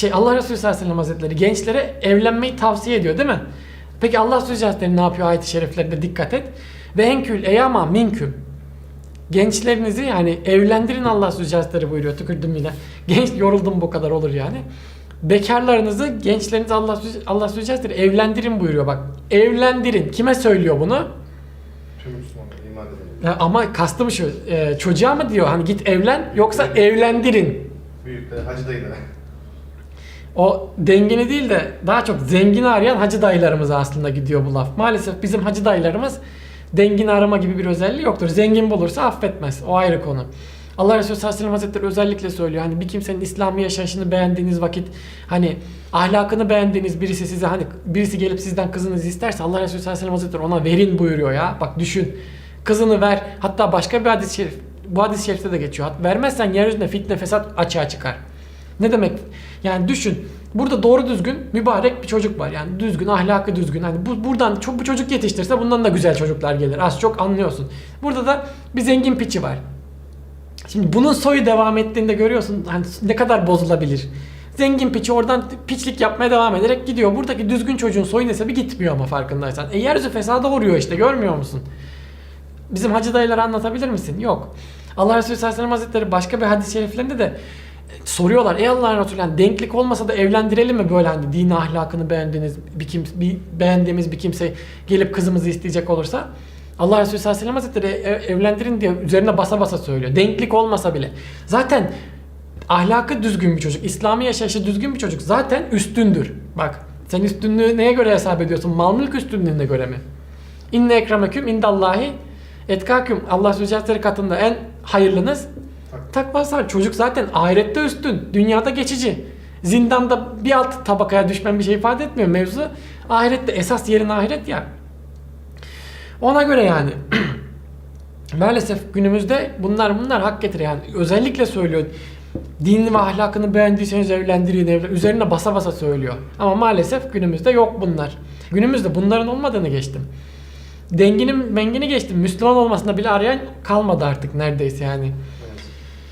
Şey Allah Resulü sallallahu aleyhi ve sellem hazretleri gençlere evlenmeyi tavsiye ediyor değil mi? Peki Allah Resulü hazretleri ne yapıyor ayet-i şeriflerinde dikkat et. Ve enkül eyama minküm. Gençlerinizi yani evlendirin Allah Resulü hazretleri buyuruyor. Tükürdüm yine. Genç yoruldum bu kadar olur yani. Bekarlarınızı gençlerinizi Allah Allah Resulü hazretleri evlendirin buyuruyor bak. Evlendirin. Kime söylüyor bunu? Tüm Müslümanlar iman edelim. Ya ama kastım şu. e, çocuğa mı diyor hani git evlen yoksa evlendirin. Büyükler, hacı dayılar. O dengini değil de daha çok zengini arayan hacı dayılarımıza aslında gidiyor bu laf. Maalesef bizim hacı dayılarımız dengini arama gibi bir özelliği yoktur. Zengin bulursa affetmez. O ayrı konu. Allah Resulü sallallahu aleyhi ve sellem hazretleri özellikle söylüyor. Hani bir kimsenin İslami yaşayışını beğendiğiniz vakit hani ahlakını beğendiğiniz birisi size hani birisi gelip sizden kızınızı isterse Allah Resulü sallallahu aleyhi ve sellem hazretleri ona verin buyuruyor ya. Bak düşün. Kızını ver. Hatta başka bir hadis-i şerif bu hadis-i şerifte de geçiyor. Vermezsen yeryüzünde fitne fesat açığa çıkar. Ne demek? Yani düşün. Burada doğru düzgün mübarek bir çocuk var. Yani düzgün, ahlakı düzgün. Hani bu buradan çok bu çocuk yetiştirse bundan da güzel çocuklar gelir. Az çok anlıyorsun. Burada da bir zengin piçi var. Şimdi bunun soyu devam ettiğinde görüyorsun hani ne kadar bozulabilir. Zengin piçi oradan piçlik yapmaya devam ederek gidiyor. Buradaki düzgün çocuğun soyu nesebi gitmiyor ama farkındaysan. E yeryüzü fesada uğruyor işte görmüyor musun? Bizim hacı dayıları anlatabilir misin? Yok. Allah Resulü sallallahu aleyhi ve sellem hazretleri başka bir hadis-i şeriflerinde de soruyorlar. Ey Allah'ın Resulü yani denklik olmasa da evlendirelim mi böyle hani din ahlakını beğendiğiniz bir kim bir beğendiğimiz bir kimse gelip kızımızı isteyecek olursa Allah Resulü sallallahu aleyhi ve sellem hazretleri "E- evlendirin diye üzerine basa basa söylüyor. Denklik olmasa bile. Zaten ahlakı düzgün bir çocuk, İslami yaşayışı düzgün bir çocuk zaten üstündür. Bak sen üstünlüğü neye göre hesap ediyorsun? Mal mülk üstünlüğüne göre mi? İnne ekremeküm indallahi etkaküm. Allah Resulü katında en hayırlınız sahibi. Çocuk zaten ahirette üstün. Dünyada geçici. Zindanda bir alt tabakaya düşmen bir şey ifade etmiyor. Mevzu ahirette. Esas yerin ahiret ya. Ona göre yani. Maalesef günümüzde bunlar bunlar hak getiriyor. Yani özellikle söylüyor. Dinini ve ahlakını beğendiyseniz evlendirin, evlen. Üzerine basa basa söylüyor. Ama maalesef günümüzde yok bunlar. Günümüzde bunların olmadığını geçtim. Denginin mengini geçtim. Müslüman olmasında bile arayan kalmadı artık neredeyse yani.